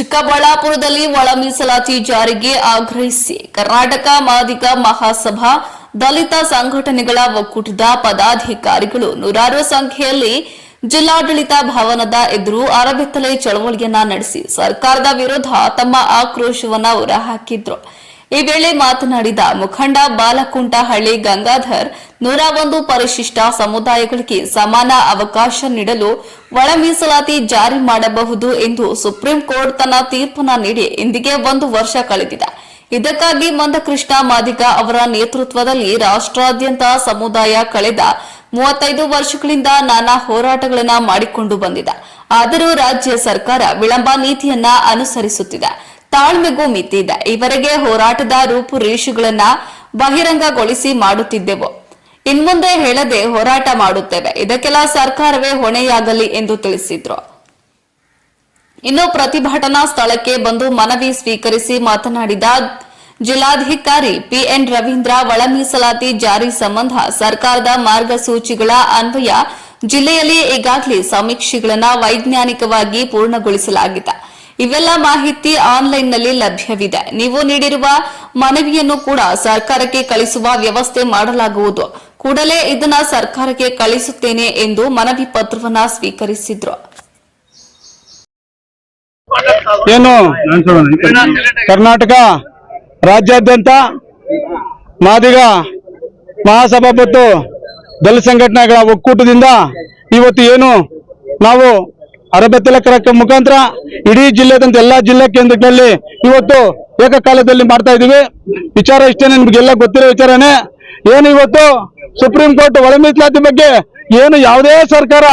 ಚಿಕ್ಕಬಳ್ಳಾಪುರದಲ್ಲಿ ಒಳ ಮೀಸಲಾತಿ ಜಾರಿಗೆ ಆಗ್ರಹಿಸಿ ಕರ್ನಾಟಕ ಮಾದಿಗ ಮಹಾಸಭಾ ದಲಿತ ಸಂಘಟನೆಗಳ ಒಕ್ಕೂಟದ ಪದಾಧಿಕಾರಿಗಳು ನೂರಾರು ಸಂಖ್ಯೆಯಲ್ಲಿ ಜಿಲ್ಲಾಡಳಿತ ಭವನದ ಎದುರು ಅರಬೆತ್ತಲೆ ಚಳವಳಿಯನ್ನ ನಡೆಸಿ ಸರ್ಕಾರದ ವಿರುದ್ಧ ತಮ್ಮ ಆಕ್ರೋಶವನ್ನ ಹೊರಹಾಕಿದ್ರು. ಈ ವೇಳೆ ಮಾತನಾಡಿದ ಮುಖಂಡ ಬಾಲಕುಂಟಹಳ್ಳಿ ಗಂಗಾಧರ್, ನೂರ ಒಂದು ಪರಿಶಿಷ್ಟ ಸಮುದಾಯಗಳಿಗೆ ಸಮಾನ ಅವಕಾಶ ನೀಡಲು ಒಳ ಮೀಸಲಾತಿ ಜಾರಿ ಮಾಡಬಹುದು ಎಂದು ಸುಪ್ರೀಂ ಕೋರ್ಟ್ ತನ್ನ ತೀರ್ಪನ್ನ ನೀಡಿ ಇಂದಿಗೆ ಒಂದು ವರ್ಷ ಕಳೆದಿದೆ. ಇದಕ್ಕಾಗಿ ಮಂದಕೃಷ್ಣ ಮಾದಿಗ ಅವರ ನೇತೃತ್ವದಲ್ಲಿ ರಾಷ್ಟ್ರಾದ್ಯಂತ ಸಮುದಾಯ ಕಳೆದ ಮೂವತ್ತೈದು ವರ್ಷಗಳಿಂದ ನಾನಾ ಹೋರಾಟಗಳನ್ನು ಮಾಡಿಕೊಂಡು ಬಂದಿದೆ. ಆದರೂ ರಾಜ್ಯ ಸರ್ಕಾರ ವಿಳಂಬ ನೀತಿಯನ್ನ ಅನುಸರಿಸುತ್ತಿದೆ. ತಾಳ್ಮೆಗೂ ಮಿತಿ ಇದೆ. ಇವರೆಗೆ ಹೋರಾಟದ ರೂಪುರೇಷೆಗಳನ್ನ ಬಹಿರಂಗಗೊಳಿಸಿ ಮಾಡುತ್ತಿದ್ದೆವು. ಇನ್ಮುಂದೆ ಹೇಳದೆ ಹೋರಾಟ ಮಾಡುತ್ತೇವೆ. ಇದಕ್ಕೆಲ್ಲ ಸರ್ಕಾರವೇ ಹೊಣೆಯಾಗಲಿ ಎಂದು ತಿಳಿಸಿದ್ರು. ಇನ್ನು ಪ್ರತಿಭಟನಾ ಸ್ಥಳಕ್ಕೆ ಬಂದು ಮನವಿ ಸ್ವೀಕರಿಸಿ ಮಾತನಾಡಿದ ಜಿಲ್ಲಾಧಿಕಾರಿ ಪಿಎನ್ ರವೀಂದ್ರ, ಒಳ ಮೀಸಲಾತಿ ಜಾರಿ ಸಂಬಂಧ ಸರ್ಕಾರದ ಮಾರ್ಗಸೂಚಿಗಳ ಅನ್ವಯ ಜಿಲ್ಲೆಯಲ್ಲಿ ಈಗಾಗಲೇ ಸಮೀಕ್ಷೆಗಳನ್ನು ವೈಜ್ಞಾನಿಕವಾಗಿ ಪೂರ್ಣಗೊಳಿಸಲಾಗಿದೆ. ಇವೆಲ್ಲ ಮಾಹಿತಿ ಆನ್ಲೈನ್ನಲ್ಲಿ ಲಭ್ಯವಿದೆ. ನೀವು ನೀಡಿರುವ ಮನವಿಯನ್ನು ಕೂಡ ಸರ್ಕಾರಕ್ಕೆ ಕಳಿಸುವ ವ್ಯವಸ್ಥೆ ಮಾಡಲಾಗುವುದು. ಕೂಡಲೇ ಇದನ್ನ ಸರ್ಕಾರಕ್ಕೆ ಕಳಿಸುತ್ತೇನೆ ಎಂದು ಮನವಿ ಪತ್ರವನ್ನ ಸ್ವೀಕರಿಸಿದ್ರು. ಏನು? ಕರ್ನಾಟಕ ರಾಜ್ಯಾದ್ಯಂತ ಮಾದಿಗ ಮಹಾಸಭಾ ಮತ್ತು ದಲಿತ ಸಂಘಟನೆಗಳ ಒಕ್ಕೂಟದಿಂದ ಇವತ್ತು ಏನು? ನಾವು ಅರಬೆತ್ತಲ ತಿಲಕರ ಮುಖಾಂತರ ಇಡೀ ಜಿಲ್ಲೆದಂತ ಎಲ್ಲಾ ಜಿಲ್ಲಾ ಕೇಂದ್ರಗಳಲ್ಲಿ ಇವತ್ತು ಏಕಕಾಲದಲ್ಲಿ ಮಾಡ್ತಾ ಇದೀವಿ ವಿಚಾರ ಇಷ್ಟೇ ನಿಮ್ಗೆಲ್ಲ ಗೊತ್ತಿರೋ ವಿಚಾರನೇ. ಏನು ಇವತ್ತು ಸುಪ್ರೀಂ ಕೋರ್ಟ್ ಒಳ ಬಗ್ಗೆ ಏನು ಯಾವುದೇ ಸರ್ಕಾರ,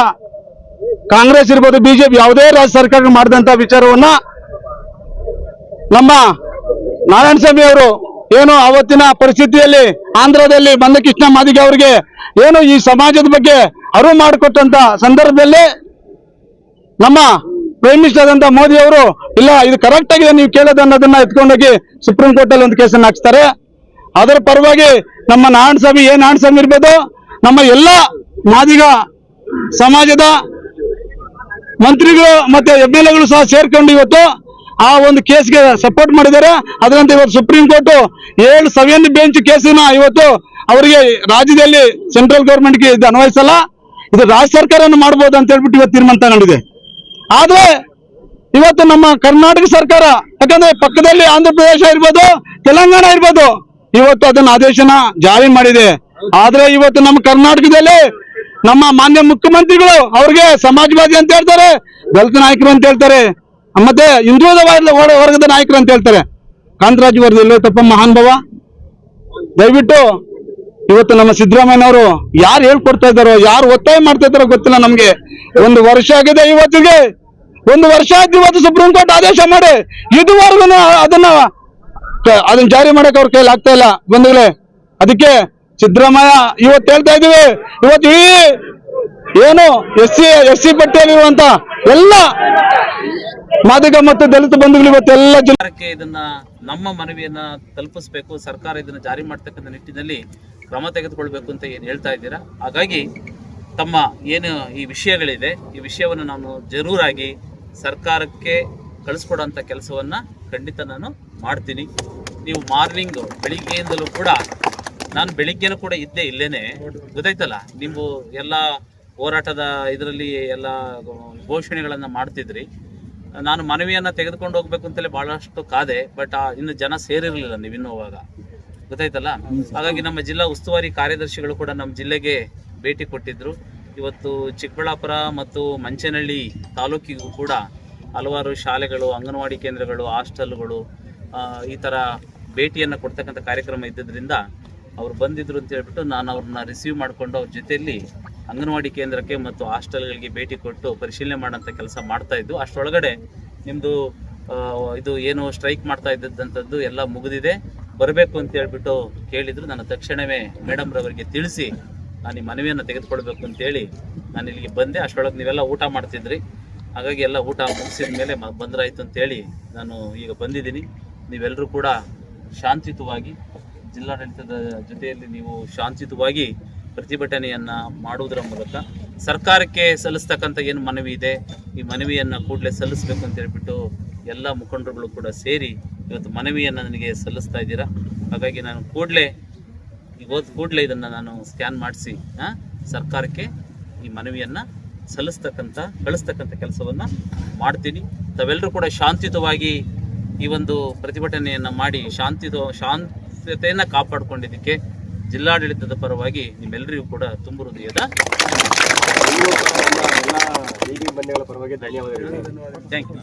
ಕಾಂಗ್ರೆಸ್ ಇರ್ಬೋದು, ಬಿಜೆಪಿ ಯಾವುದೇ ರಾಜ್ಯ ಸರ್ಕಾರ ಮಾಡಿದಂತ ವಿಚಾರವನ್ನ ನಮ್ಮ ನಾರಾಯಣ ಸ್ವಾಮಿ ಅವರು ಏನು ಅವತ್ತಿನ ಪರಿಸ್ಥಿತಿಯಲ್ಲಿ ಆಂಧ್ರದಲ್ಲಿ ಮಂದಕೃಷ್ಣ ಮಾದಿಗೆ ಅವರಿಗೆ ಏನು ಈ ಸಮಾಜದ ಬಗ್ಗೆ ಅರಿವು ಮಾಡಿಕೊಟ್ಟಂತ ಸಂದರ್ಭದಲ್ಲಿ ನಮ್ಮ ಪ್ರೈಮ್ ಮಿನಿಸ್ಟರ್ ಆದಂತ ಮೋದಿ ಅವರು, ಇಲ್ಲ, ಇದು ಕರೆಕ್ಟ್ ಆಗಿದೆ, ನೀವು ಕೇಳೋದು ಅನ್ನೋದನ್ನ ಎತ್ಕೊಂಡೋಗಿ ಸುಪ್ರೀಂ ಕೋರ್ಟ್ ಅಲ್ಲಿ ಒಂದು ಕೇಸನ್ನು ಹಾಕ್ಸ್ತಾರೆ. ಅದರ ಪರವಾಗಿ ನಮ್ಮ ನಾರಾಯಣ ಸ್ವಾಮಿ ಏನ್ ನಾರಾಯಣ ಸ್ವಾಮಿ ಇರ್ಬೋದು? ನಮ್ಮ ಎಲ್ಲ ಮಾದಿಗ ಸಮಾಜದ ಮಂತ್ರಿಗಳು ಮತ್ತೆ ಎಂ ಎಲ್ ಎಗಳು ಸಹ ಸೇರ್ಕೊಂಡು ಇವತ್ತು ಆ ಒಂದು ಕೇಸ್ಗೆ ಸಪೋರ್ಟ್ ಮಾಡಿದ್ದಾರೆ. ಅದರಂತೆ ಇವತ್ತು ಸುಪ್ರೀಂ ಕೋರ್ಟ್ ಏಳು ಸೆವೆನ್ ಬೆಂಚ್ ಕೇಸಿನ ಇವತ್ತು ಅವರಿಗೆ ರಾಜ್ಯದಲ್ಲಿ ಸೆಂಟ್ರಲ್ ಗೌರ್ಮೆಂಟ್ಗೆ ಇದು ಅನ್ವಯಿಸಲ್ಲ. ಇದು ರಾಜ್ಯ ಸರ್ಕಾರನ ಮಾಡಬಹುದು ಅಂತ ಹೇಳ್ಬಿಟ್ಟು ಇವತ್ತು ತೀರ್ಮಾನ ತಗೊಂಡಿದೆ. ಆದ್ರೆ ಇವತ್ತು ನಮ್ಮ ಕರ್ನಾಟಕ ಸರ್ಕಾರ, ಯಾಕಂದ್ರೆ ಪಕ್ಕದಲ್ಲಿ ಆಂಧ್ರ ಪ್ರದೇಶ ಇರ್ಬೋದು, ತೆಲಂಗಾಣ ಇರ್ಬೋದು, ಇವತ್ತು ಅದನ್ನ ಆದೇಶನ ಜಾರಿ ಮಾಡಿದೆ. ಆದ್ರೆ ಇವತ್ತು ನಮ್ಮ ಕರ್ನಾಟಕದಲ್ಲಿ ನಮ್ಮ ಮಾನ್ಯ ಮುಖ್ಯಮಂತ್ರಿಗಳು ಅವ್ರಿಗೆ ಸಮಾಜವಾದಿ ಅಂತ ಹೇಳ್ತಾರೆ, ದಲಿತ ನಾಯಕರು ಅಂತ ಹೇಳ್ತಾರೆ, ಮತ್ತೆ ಹಿಂದುಳಿದ ವರ್ಗ- ವರ್- ವರ್ಗದ ನಾಯಕರು ಅಂತ ಹೇಳ್ತಾರೆ. ಕಾಂತರಾಜ್ ವರ್ಗದಲ್ಲಿ ತಪ್ಪ ಮಹಾನುಭವ ದಯವಿಟ್ಟು ಇವತ್ತು ನಮ್ಮ ಸಿದ್ದರಾಮಯ್ಯನವರು ಯಾರು ಹೇಳ್ಕೊಡ್ತಾ ಇದ್ದಾರೋ, ಯಾರು ಒತ್ತಾಯ ಮಾಡ್ತಾ ಇದ್ದಾರೋ ಗೊತ್ತಿಲ್ಲ ನಮ್ಗೆ. ಒಂದು ವರ್ಷ ಆಗಿದೆ ಇವತ್ತಿಗೆ. ಒಂದು ವರ್ಷ ಆಯ್ತು ಇವತ್ತು ಸುಪ್ರೀಂ ಕೋರ್ಟ್ ಆದೇಶ ಮಾಡಿ. ಇದುವರೆಗೂ ಅದನ್ನ ಅದನ್ನ ಜಾರಿ ಮಾಡಕ್ ಅವ್ರ ಕೈಲಿ ಆಗ್ತಾ ಇಲ್ಲ. ಬಂಧುಗಳೇ, ಅದಕ್ಕೆ ಸಿದ್ದರಾಮಯ್ಯ ಇವತ್ತು ಹೇಳ್ತಾ ಇದೀವಿ ಇವತ್ತು ಏನು ಎಸ್ ಸಿ ಎಸ್ ಸಿ ಪಟ್ಟಿಯಲ್ಲಿರುವಂತ ಎಲ್ಲ ಮಾದಿಗ ಮತ್ತು ದಲಿತ ಬಂಧುಗಳು ಇವತ್ತೆಲ್ಲ ಜಿಲ್ಲೆ ಸರ್ಕಾರಕ್ಕೆ ಇದನ್ನ ನಮ್ಮ ಮನವಿಯನ್ನ ತಲುಪಿಸಬೇಕು, ಸರ್ಕಾರ ಇದನ್ನ ಜಾರಿ ಮಾಡ್ತಕ್ಕಂಥ ನಿಟ್ಟಿನಲ್ಲಿ ಕ್ರಮ ತೆಗೆದುಕೊಳ್ಬೇಕು ಅಂತ ಏನು ಹೇಳ್ತಾ ಇದ್ದೀರಾ? ಹಾಗಾಗಿ ತಮ್ಮ ಏನು ಈ ವಿಷಯಗಳಿದೆ, ಈ ವಿಷಯವನ್ನು ನಾನು ಜರೂರಾಗಿ ಸರ್ಕಾರಕ್ಕೆ ಕಳಿಸ್ಕೊಡೋಂಥ ಕೆಲಸವನ್ನ ಖಂಡಿತ ನಾನು ಮಾಡ್ತೀನಿ. ನೀವು ಮಾರ್ನಿಂಗ್ ಬೆಳಿಗ್ಗೆಯಿಂದಲೂ ಕೂಡ, ನಾನು ಬೆಳಿಗ್ಗೆನೂ ಕೂಡ ಇದ್ದೆ ಇಲ್ಲೇನೆ, ಗೊತ್ತಾಯ್ತಲ್ಲ? ನೀವು ಎಲ್ಲ ಹೋರಾಟದ ಇದರಲ್ಲಿ ಎಲ್ಲ ಘೋಷಣೆಗಳನ್ನು ಮಾಡ್ತಿದ್ರಿ. ನಾನು ಮನವಿಯನ್ನು ತೆಗೆದುಕೊಂಡು ಹೋಗ್ಬೇಕು ಅಂತಲೇ ಬಹಳಷ್ಟು ಕಾದೆ ಬಟ್ ಇನ್ನು ಜನ ಸೇರಿರಲಿಲ್ಲ ನೀವು ಇನ್ನೂ ಅವಾಗ. ಗೊತ್ತಾಯ್ತಲ್ಲ? ಹಾಗಾಗಿ ನಮ್ಮ ಜಿಲ್ಲಾ ಉಸ್ತುವಾರಿ ಕಾರ್ಯದರ್ಶಿಗಳು ಕೂಡ ನಮ್ಮ ಜಿಲ್ಲೆಗೆ ಭೇಟಿ ಕೊಟ್ಟಿದ್ರು. ಇವತ್ತು ಚಿಕ್ಕಬಳ್ಳಾಪುರ ಮತ್ತು ಮಂಚನಹಳ್ಳಿ ತಾಲೂಕಿಗೂ ಕೂಡ ಹಲವಾರು ಶಾಲೆಗಳು, ಅಂಗನವಾಡಿ ಕೇಂದ್ರಗಳು, ಹಾಸ್ಟೆಲ್ಗಳು ಈ ಥರ ಭೇಟಿಯನ್ನು ಕೊಡ್ತಕ್ಕಂಥ ಕಾರ್ಯಕ್ರಮ ಇದ್ದಿದ್ದರಿಂದ ಅವ್ರು ಬಂದಿದ್ರು ಅಂತ ಹೇಳ್ಬಿಟ್ಟು ನಾನು ಅವ್ರನ್ನ ರಿಸೀವ್ ಮಾಡಿಕೊಂಡು ಅವ್ರ ಜೊತೆಯಲ್ಲಿ ಅಂಗನವಾಡಿ ಕೇಂದ್ರಕ್ಕೆ ಮತ್ತು ಹಾಸ್ಟೆಲ್ಗಳಿಗೆ ಭೇಟಿ ಕೊಟ್ಟು ಪರಿಶೀಲನೆ ಮಾಡೋಂಥ ಕೆಲಸ ಮಾಡ್ತಾ ಇದ್ದು, ಅಷ್ಟರೊಳಗಡೆ ನಿಮ್ಮದು ಇದು ಏನು ಸ್ಟ್ರೈಕ್ ಮಾಡ್ತಾ ಇದ್ದಂಥದ್ದು ಎಲ್ಲ ಮುಗಿದಿದೆ. ಬರಬೇಕು ಅಂತ ಹೇಳ್ಬಿಟ್ಟು ಕೇಳಿದ್ರು. ನಾನು ತಕ್ಷಣವೇ ಮೇಡಮ್ ರವರಿಗೆ ತಿಳಿಸಿ ನಾನು ಈ ಮನವಿಯನ್ನು ತೆಗೆದುಕೊಳ್ಬೇಕು ಅಂತೇಳಿ ನಾನು ಇಲ್ಲಿಗೆ ಬಂದೆ. ಅಷ್ಟರೊಳಗೆ ನೀವೆಲ್ಲ ಊಟ ಮಾಡ್ತಿದ್ರಿ. ಹಾಗಾಗಿ ಎಲ್ಲ ಊಟ ಮುಗಿಸಿದ ಮೇಲೆ ಬಂದ್ರಾಯ್ತು ಅಂತೇಳಿ ನಾನು ಈಗ ಬಂದಿದ್ದೀನಿ. ನೀವೆಲ್ಲರೂ ಕೂಡ ಶಾಂತಿಯುತವಾಗಿ ಜಿಲ್ಲಾಡಳಿತದ ಜೊತೆಯಲ್ಲಿ ನೀವು ಶಾಂತಿಯುತವಾಗಿ ಪ್ರತಿಭಟನೆಯನ್ನ ಮಾಡುವುದರ ಮೂಲಕ ಸರ್ಕಾರಕ್ಕೆ ಸಲ್ಲಿಸ್ತಕ್ಕಂಥ ಏನು ಮನವಿ ಇದೆ, ಈ ಮನವಿಯನ್ನ ಕೂಡಲೇ ಸಲ್ಲಿಸಬೇಕು ಅಂತ ಹೇಳ್ಬಿಟ್ಟು ಎಲ್ಲ ಮುಖಂಡರುಗಳು ಕೂಡ ಸೇರಿ ಇವತ್ತು ಮನವಿಯನ್ನು ನನಗೆ ಸಲ್ಲಿಸ್ತಾ ಇದ್ದೀರಾ. ಹಾಗಾಗಿ ನಾನು ಕೂಡಲೇ, ಇವತ್ತು ಕೂಡಲೇ ಇದನ್ನು ನಾನು ಸ್ಕ್ಯಾನ್ ಮಾಡಿಸಿ ಸರ್ಕಾರಕ್ಕೆ ಈ ಮನವಿಯನ್ನು ಸಲ್ಲಿಸ್ತಕ್ಕಂಥ, ಕಳಿಸ್ತಕ್ಕಂಥ ಕೆಲಸವನ್ನು ಮಾಡ್ತೀನಿ. ತಾವೆಲ್ಲರೂ ಕೂಡ ಶಾಂತಿಯುತವಾಗಿ ಈ ಒಂದು ಪ್ರತಿಭಟನೆಯನ್ನು ಮಾಡಿ, ಶಾಂತಿಯುತ, ಶಾಂತತೆಯನ್ನು ಕಾಪಾಡಿಕೊಂಡಿದ್ದಕ್ಕೆ ಜಿಲ್ಲಾಡಳಿತದ ಪರವಾಗಿ ನಿಮ್ಮೆಲ್ಲರಿಗೂ ಕೂಡ ತುಂಬ ಹೃದಯದ ಎಲ್ಲ ಪರವಾಗಿ ಧನ್ಯವಾದಗಳು. Thank you